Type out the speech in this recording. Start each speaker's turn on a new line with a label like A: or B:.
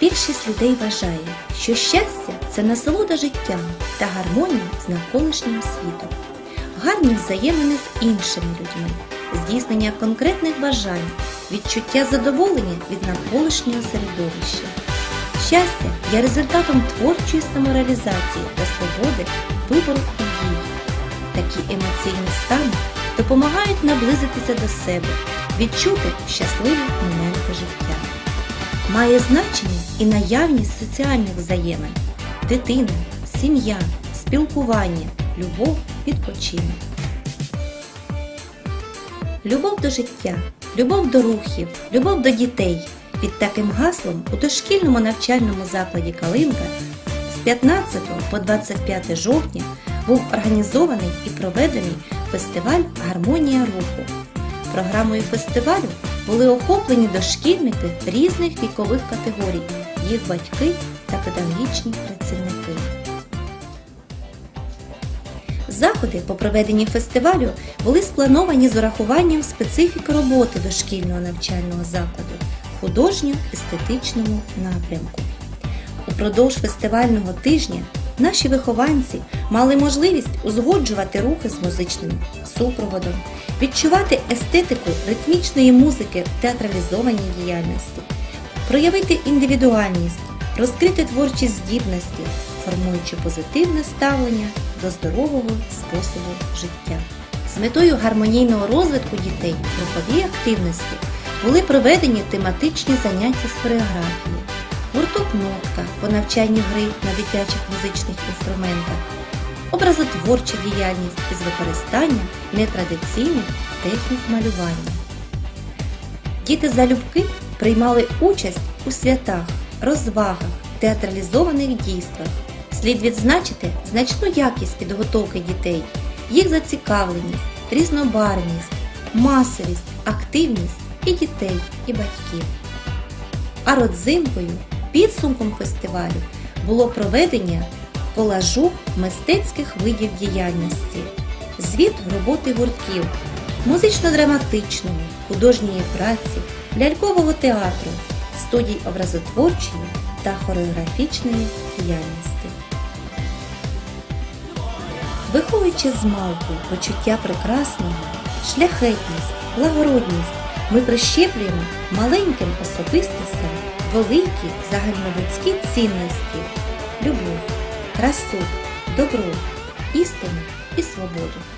A: Більшість людей вважає, що щастя це насолода життям та гармонія з навколишнім світом, гарні взаємини з іншими людьми, здійснення конкретних бажань, відчуття задоволення від навколишнього середовища. Щастя є результатом творчої самореалізації та свободи вибору і дій. Такі емоційні стани допомагають наблизитися до себе, відчути щасливі моменти життя. Має значення і наявність соціальних взаємин, дитина, сім'я, спілкування, любов, відпочинок. Любов до життя, любов до рухів, любов до дітей. Під таким гаслом у дошкільному навчальному закладі Калинка з 15 по 25 жовтня був організований і проведений фестиваль Гармонія руху. Програмою фестивалю були охоплені дошкільники різних вікових категорій, їх батьки та педагогічні працівники. Заходи по проведенні фестивалю були сплановані з урахуванням специфіки роботи дошкільного навчального закладу художньо-естетичному напрямку. Упродовж фестивального тижня наші вихованці мали можливість узгоджувати рухи з музичним супроводом, відчувати естетику ритмічної музики в театралізованій діяльності, проявити індивідуальність, розкрити творчі здібності, формуючи позитивне ставлення до здорового способу життя. З метою гармонійного розвитку дітей в активності були проведені тематичні заняття з хореографії, гурток нотка по навчанню гри на дитячих музичних інструментах, образотворча діяльність із використанням нетрадиційних технік малювання. Діти залюбки приймали участь у святах, розвагах, театралізованих дійствах. Слід відзначити значну якість підготовки дітей, їх зацікавленість, різнобарвність, масовість, активність і дітей, і батьків. А родзинкою, підсумком фестивалю було проведення колажу мистецьких видів діяльності, звіт роботи гуртків, музично-драматичної, художньої праці, лялькового театру, студій образотворчої та хореографічної діяльності. Виховуючи з малку почуття прекрасного, шляхетність, благородність, ми прищеплюємо маленьким особистостям великі загальнолюдські цінності, любов, красу, добро, істину і свободу.